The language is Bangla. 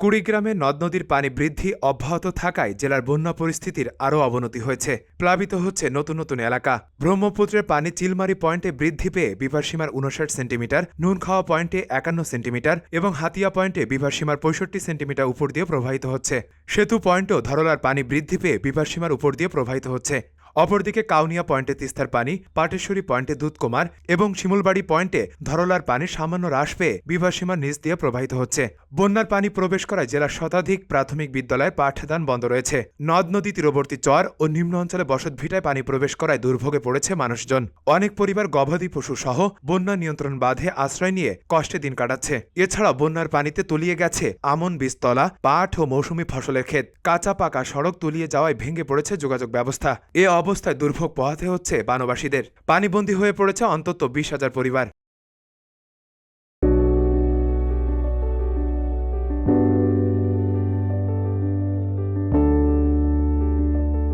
কুড়িগ্রামে নদ নদীর পানি বৃদ্ধি অব্যাহত থাকায় জেলার বন্যা পরিস্থিতির আরও অবনতি হয়েছে। প্লাবিত হচ্ছে নতুন নতুন এলাকা। ব্রহ্মপুত্রের পানি চিলমারি পয়েন্টে বৃদ্ধি পেয়ে বিভারসীমার উনষাট সেন্টিমিটার, নুনখাওয়া পয়েন্টে একান্ন সেন্টিমিটার এবং হাতিয়া পয়েন্টে বিভারসীমার পঁয়ষট্টি সেন্টিমিটার উপর দিয়ে প্রবাহিত হচ্ছে। সেতু পয়েন্টও ধরলার পানি বৃদ্ধি পেয়ে বিভারসীমার উপর দিয়ে প্রবাহিত হচ্ছে। অপরদিকে কাউনিয়া পয়েন্টে তিস্তার পানি, পাটেশ্বরী পয়েন্টে দুধকুমার এবং শিমুলবাড়ি পয়েন্টে ধরলার পানি সামান্য হ্রাস পেয়ে বিভাসীমার নিচ দিয়ে প্রবাহিত হচ্ছে। বন্যার পানি প্রবেশ করায় জেলার শতাধিক প্রাথমিক বিদ্যালয়ের পাঠদান বন্ধ রয়েছে। নদ নদী তীরবর্তী চর ও নিম্ন অঞ্চলে বসত ভিটায় পানি প্রবেশ করায় দুর্ভোগে পড়েছে মানুষজন। অনেক পরিবার গবাদি পশু সহ বন্যা নিয়ন্ত্রণ বাঁধে আশ্রয় নিয়ে কষ্টে দিন কাটাচ্ছে। এছাড়া বন্যার পানিতে তলিয়ে গেছে আমন বীজতলা, পাট ও মৌসুমি ফসলের ক্ষেত। কাঁচা পাকা সড়ক তলিয়ে যাওয়ায় ভেঙে পড়েছে যোগাযোগ ব্যবস্থা। এ অবস্থায় দুর্ভোগ পোহাতে হচ্ছে বানবাসীদের। পানিবন্দী হয়ে পড়েছে অন্তত বিশ হাজার পরিবার।